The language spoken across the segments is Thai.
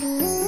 ค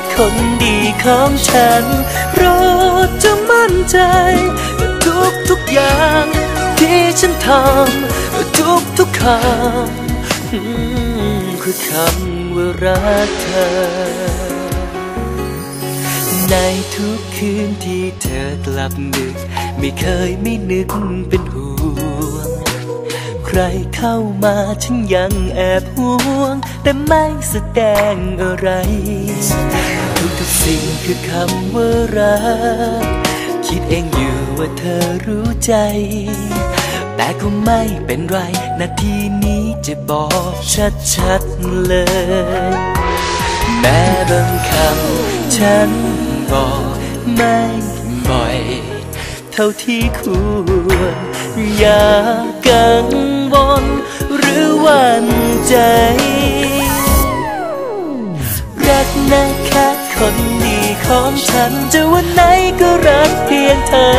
คนดีของฉันโปรดจะมั่นใจ ทุกทุกอย่าง ที่ฉันทำทุกทุกคำคือคำว่ารักเธอ ในทุกคืนที่เธอกลับดึก ไม่เคยไม่นึกเป็นห่วง ใครเข้ามาฉันยังแอบห่วง แต่ไม่แสดงอะไร ทุกสิ่งคือคำว่ารัก คิดเองอยู่ว่าเธอรู้ใจ แต่คงไม่เป็นไร นาทีนี้จะบอกชัดๆเลย แม้บางคำฉันบอกไม่บ่อย เท่าที่ควรอย่ากังวลหรือวันใจ ของฉันจะวันไหนก็รักเพียงเธอ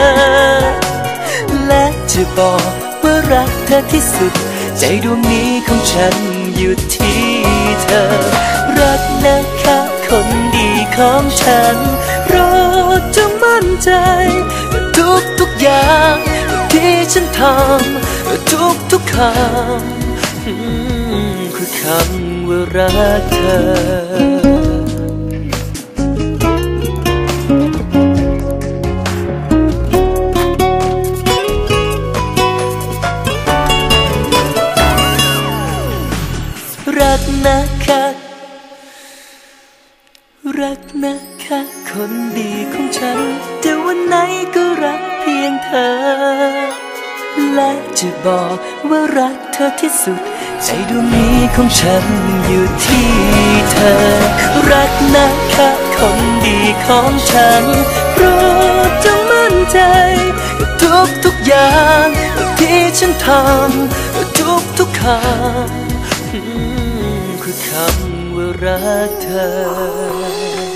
และจะบอกว่ารักเธอที่สุด ใจดวงนี้ของฉันอยู่ที่เธอ รักนะคะคนดีของฉันโปรดจงมั่นใจ ทุกทุกๆอย่างที่ฉันทำทุกทุกๆคำคือคำว่ารักเธอ เพียงเธอ และจะบอกว่ารักเธอที่สุด ใจดวงนี้ของฉันอยู่ที่เธอ รักนะคะคนดีของฉันโปรดจงมั่นใจ ทุกทุกอย่างที่ฉันทำทุกทุกคำคือคำว่ารักเธอ